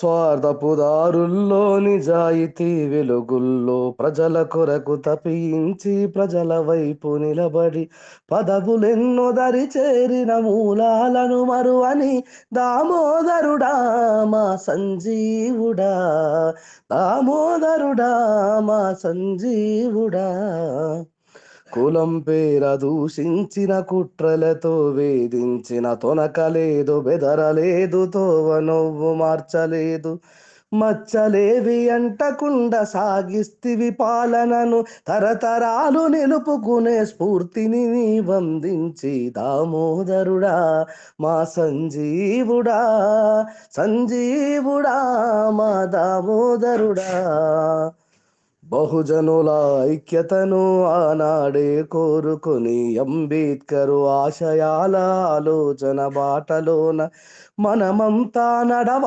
స్వార్థపు దారుల్లో నిజాయితీ వెలుగుల్లో ప్రజల కొరకు తపించి ప్రజల వైపు నిలబడి పదవులెన్నో దరి చేరిన మూలాలను మరువని దామోదరుడా మా సంజీవుడా. దామోదరుడా మా సంజీవుడా. కులం పేర దూషించిన కుట్రలతో వేధించిన తొనకలేదు బెదరలేదు తోవ నవ్వు మార్చలేదు. మచ్చలేవి అంటకుండా సాగిస్తివి పాలనను తరతరాలు నిలుపుకునే స్ఫూర్తిని నీ వందించి దామోదరుడా మా సంజీవుడా సంజీవుడా మా దామోదరుడా. బహుజనుల ఐక్యతను ఆనాడే కోరుకుని అంబేద్కరు ఆశయాల ఆలోచన బాటలోన మనమంతా నడవ